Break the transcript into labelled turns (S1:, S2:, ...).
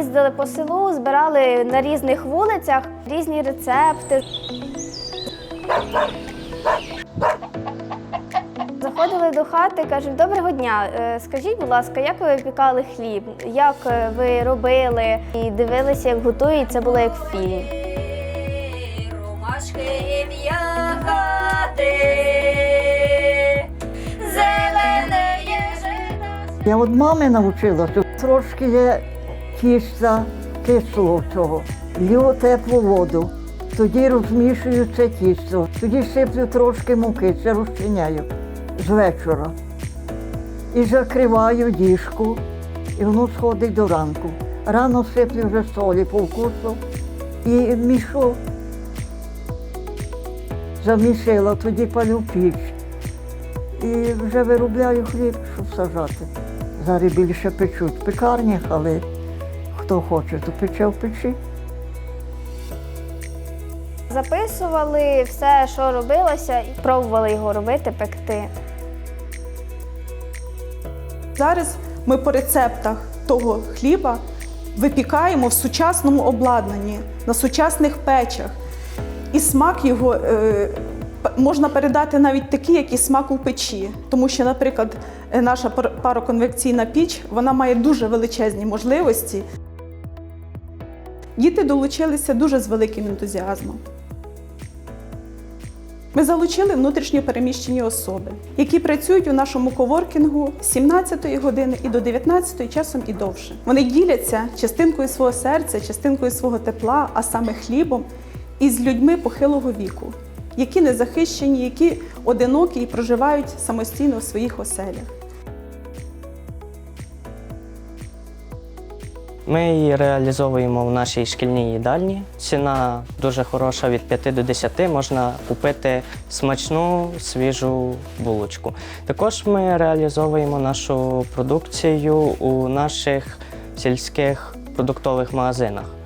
S1: їздили по селу, збирали на різних вулицях різні рецепти. Заходили до хати, кажуть, доброго дня. е, Скажіть, будь ласка, як ви випікали хліб? Як е, ви робили і дивилися, як готують, це було як в фільмі.
S2: Ромашки зелене єжина.
S3: Я від мами навчилася. Трошки є тіста кислого. Лью теплу воду. Тоді розмішую це тісто. Тоді сиплю трошки муки, це розчиняю з вечора. І закриваю діжку, і воно сходить до ранку. Рано сиплю вже солі по вкусу і мішу. Замісила, тоді палю піч. І вже виробляю хліб, щоб сажати. Зараз більше печуть в пекарнях, але хто хоче, то пече в печі.
S1: Записували все, що робилося, і пробували його робити, пекти.
S4: Зараз ми по рецептах того хліба випікаємо в сучасному обладнанні, на сучасних печах. І смак його е, можна передати навіть такий, як і смак у печі. Тому що, наприклад, е, наша пароконвекційна піч вона має дуже величезні можливості. Діти долучилися дуже з великим ентузіазмом. Ми залучили внутрішньо переміщені особи, які працюють у нашому коворкінгу з 17-ї години і до 19-ї часом і довше. Вони діляться частинкою свого серця, частинкою свого тепла, а саме хлібом, із людьми похилого віку, які не захищені, які одинокі і проживають самостійно у своїх оселях.
S5: Ми її реалізовуємо в нашій шкільній їдальні. Ціна дуже хороша від 5 до 10. Можна купити смачну свіжу булочку. Також ми реалізовуємо нашу продукцію у наших сільських продуктових магазинах.